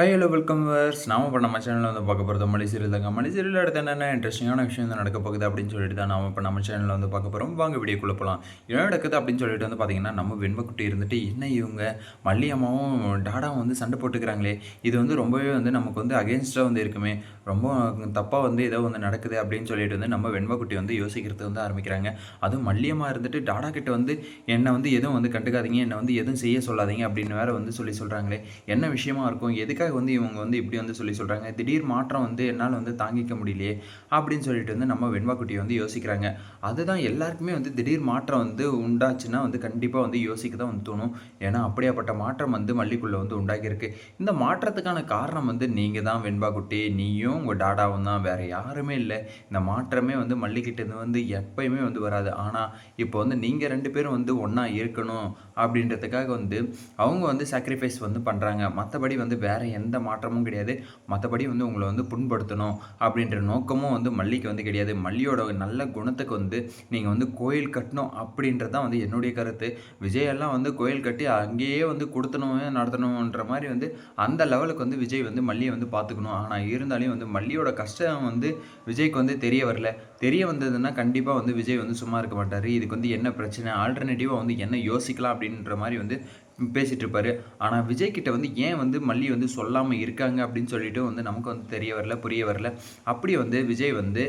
High hello welcome verse நாம இப்போ நம்ம சேனலில் வந்து பார்க்க போகிறது மலை சீரியல் தாங்க. மலை சீரியல் அடுத்து என்னென்ன இன்ட்ரெஸ்டிங்கான விஷயம் வந்து நடக்க போகுது அப்படின்னு சொல்லிட்டு தான் நாம இப்போ நம்ம சேனலில் வந்து பார்க்க போகிறோம் வாங்க வீடியோக்குள்ளே போகலாம் என்ன நடக்குது அப்படின்னு சொல்லிட்டு வந்து பார்த்தீங்கன்னா நம்ம வெண்மக்குட்டி இருந்துட்டு என்ன இவங்க? மல்லியம்மாவும் டாடாவும் வந்து சண்டை போட்டுக்கிறாங்களே. இது வந்து ரொம்பவே வந்து நமக்கு வந்து அகேன்ஸ்டாக வந்து இருக்குமே. ரொம்ப தப்பாக வந்து ஏதோ வந்து நடக்குது அப்படின்னு சொல்லிட்டு வந்து நம்ம வெண்மக்குட்டி வந்து யோசிக்கிறது வந்து ஆரம்பிக்கிறாங்க. அதுவும் மல்லியம்மா இருந்துட்டு டாடா கிட்ட வந்து என்னை வந்து எதுவும் வந்து கண்டுக்காதீங்க. என்னை வந்து எதுவும் செய்ய சொல்லாதீங்க அப்படின்னு வேற வந்து சொல்லி சொல்கிறாங்களே என்ன விஷயமா இருக்கும்? எதுக்காக வந்து இவங்க வந்து இப்படி வந்து சொல்லி சொல்கிறாங்க திடீர் மாற்றம் வந்து என்னால் வந்து தாங்கிக்க முடியலையே அப்படின்னு சொல்லிட்டு வந்து நம்ம வெண்பாக்குட்டி வந்து யோசிக்கிறாங்க. அதுதான் எல்லாருக்குமே வந்து திடீர் மாற்றம் வந்து உண்டாச்சுன்னா வந்து கண்டிப்பாக வந்து யோசிக்க தான் வந்து தோணும். ஏன்னா அப்படியாப்பட்ட மாற்றம் வந்து மல்லிக்குள்ளே வந்து உண்டாகியிருக்கு. இந்த மாற்றத்துக்கான காரணம் வந்து நீங்கள் தான் வெண்பாக்குட்டி நீயும் உங்கள் டாடாவும் தான். வேறு யாருமே இல்லை. இந்த மாற்றமே வந்து மல்லிக்கிட்டேருந்து வந்து எப்பயுமே வந்து வராது. ஆனால் இப்போ வந்து நீங்கள் ரெண்டு பேரும் வந்து ஒன்றா இருக்கணும் அப்படின்றதுக்காக வந்து அவங்க வந்து சாக்ரிஃபைஸ் வந்து பண்ணுறாங்க மற்றபடி வந்து வேறு எந்த மாற்றமும் கிடையாது. மற்றபடி வந்து உங்களை வந்து புண்படுத்தணும் அப்படின்ற நோக்கமும் வந்து மல்லிக்கு வந்து கிடையாது. மல்லியோட நல்ல குணத்துக்கு வந்து நீங்கள் வந்து கோயில் கட்டணும் அப்படின்றது தான் வந்து என்னுடைய கருத்து. விஜயெல்லாம் வந்து கோயில் கட்டி அங்கேயே வந்து கொடுத்தணும் நடத்தணுன்ற மாதிரி வந்து அந்த லெவலுக்கு வந்து விஜய் வந்து மல்லியை வந்து பார்த்துக்கணும். ஆனால் இருந்தாலும் வந்து மல்லியோட கஷ்டம் வந்து விஜய்க்கு வந்து தெரிய வரல. தெரிய வந்ததுன்னா கண்டிப்பாக வந்து விஜய் வந்து சும்மா இருக்க மாட்டார். இதுக்கு வந்து என்ன பிரச்சனை? ஆல்டர்னேட்டிவாக வந்து என்ன யோசிக்கலாம் அப்படின்ற மாதிரி வந்து பேசிகிட்டு இருப்பார் ஆனால் விஜய்கிட்ட வந்து ஏன் வந்து மல்லி வந்து சொல்லாமல் இருக்காங்க அப்படின்னு சொல்லிட்டு வந்து நமக்கு வந்து தெரிய வரல புரிய வரல. அப்படி வந்து விஜய் வந்து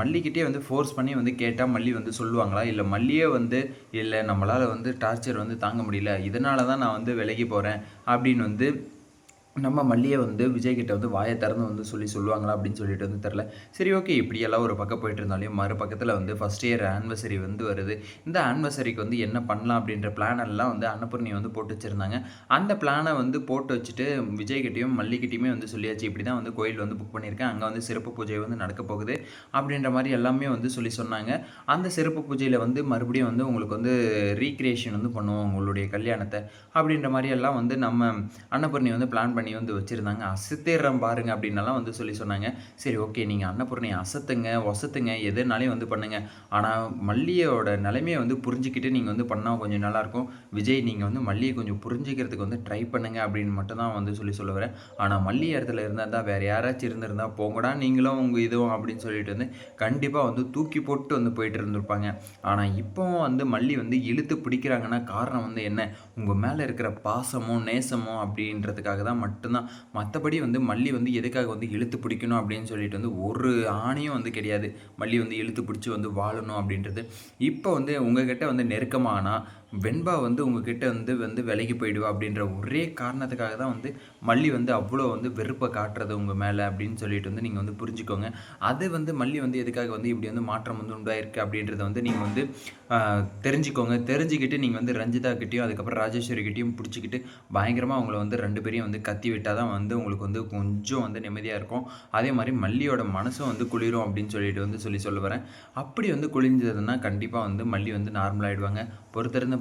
மல்லிக்கிட்டே வந்து ஃபோர்ஸ் பண்ணி வந்து கேட்டால் மல்லி வந்து சொல்லுவாங்களா? இல்லை மல்லியே வந்து இல்லை நம்மளால் வந்து டார்ச்சர் வந்து தாங்க முடியல. இதனால தான் நான் வந்து விலகி போகிறேன் அப்படின்னு வந்து நம்ம மல்லியை வந்து விஜய்கிட்ட வந்து வாயை திறந்து வந்து சொல்லி சொல்லுவாங்களா அப்படின்னு சொல்லிட்டு வந்து தெரில சரி ஓகே இப்படியெல்லாம் ஒரு பக்கம் போயிட்டு இருந்தாலையும் மறு பக்கத்தில் வந்து ஃபஸ்ட் இயர் ஆனிவர்சரி வந்து வருது. இந்த ஆனிவர்சரிக்கு வந்து என்ன பண்ணலாம் அப்படின்ற பிளான் எல்லாம் வந்து அன்னபூர்ணி வந்து போட்டு வச்சுருந்தாங்க. அந்த பிளானை வந்து போட்டு வச்சுட்டு விஜய்கிட்டையும் மல்லிகிட்டையுமே வந்து சொல்லியாச்சு. இப்படி தான் வந்து கோயில் வந்து புக் பண்ணியிருக்கேன். அங்கே வந்து சிறப்பு பூஜை வந்து நடக்க போகுது அப்படின்ற மாதிரி எல்லாமே வந்து சொல்லி சொன்னாங்க. அந்த சிறப்பு பூஜையில் வந்து மறுபடியும் வந்து உங்களுக்கு வந்து ரீக்ரியேஷன் வந்து பண்ணுவோம் உங்களுடைய கல்யாணத்தை அப்படின்ற மாதிரி எல்லாம் வந்து நம்ம அன்னபூர்ணி வந்து பிளான் பண்ணி பண்ணி வந்து வச்சுருந்தாங்க. அசத்திடுறேன் பாருங்க அப்படின்னலாம் வந்து சொல்லி சொன்னாங்க. சரி ஓகே. நீங்கள் அன்னபூர்ணியை அசத்துங்க ஒசத்துங்க எதுனாலையும் வந்து பண்ணுங்கள் ஆனால் மல்லியோட நிலைமையை வந்து புரிஞ்சுக்கிட்டு நீங்கள் வந்து பண்ணால் கொஞ்சம் நல்லாயிருக்கும். விஜய் நீங்கள் வந்து மல்லியை கொஞ்சம் புரிஞ்சுக்கிறதுக்கு வந்து ட்ரை பண்ணுங்க அப்படின்னு மட்டும் தான் வந்து சொல்லி சொல்ல வரேன். ஆனால் மல்லி இடத்துல இருந்தால் தான் வேறு யாராச்சும் இருந்திருந்தால் போங்கடா நீங்களும் உங்கள் இதுவும் அப்படின்னு சொல்லிட்டு வந்து கண்டிப்பாக வந்து தூக்கி போட்டு வந்து போயிட்டு இருந்திருப்பாங்க. ஆனால் இப்போவும் வந்து மல்லி வந்து இழுத்து பிடிக்கிறாங்கன்னா காரணம் வந்து என்ன? உங்கள் மேலே இருக்கிற பாசமோ நேசமோ அப்படின்றதுக்காக தான் மட்டும்தான். மற்றபடி வந்து மல்லி வந்து எதுக்காக வந்து இழுத்து பிடிக்கணும் அப்படின்னு சொல்லிட்டு வந்து ஒரு ஆணையும் வந்து கிடையாது. மல்லி வந்து இழுத்து பிடிச்சி வந்து வாழணும் அப்படின்றது. இப்போ வந்து உங்ககிட்ட வந்து நெருக்கமானால் வெண்பா வந்து உங்ககிட்ட வந்து வந்து விலகி போயிடுவா அப்படின்ற ஒரே காரணத்துக்காக தான் வந்து மல்லி வந்து அவ்வளோ வந்து வெறுப்பை காட்டுறது உங்கள் மேலே அப்படின்னு சொல்லிட்டு வந்து நீங்கள் வந்து புரிஞ்சுக்கோங்க. அது வந்து மல்லி வந்து எதுக்காக வந்து இப்படி வந்து மாற்றம் வந்து உண்டாயிருக்கு அப்படின்றத வந்து நீங்கள் வந்து தெரிஞ்சுக்கோங்க. தெரிஞ்சுக்கிட்டு நீங்கள் வந்து ரஞ்சிதா கிட்டேயும் அதுக்கப்புறம் ராஜேஸ்வரி கிட்டேயும் பிடிச்சிக்கிட்டு பயங்கரமாக அவங்கள வந்து ரெண்டு பேரையும் வந்து கத்தி விட்டால் தான் வந்து உங்களுக்கு வந்து கொஞ்சம் வந்து நிம்மதியாக இருக்கும். அதே மாதிரி மல்லியோட மனசும் வந்து குளிரும் அப்படின்னு சொல்லிட்டு வந்து சொல்லி சொல்ல வரேன். அப்படி வந்து குளிர்ந்ததுன்னா கண்டிப்பாக வந்து மல்லி வந்து நார்மலாகிடுவாங்க பொறுத்திருந்து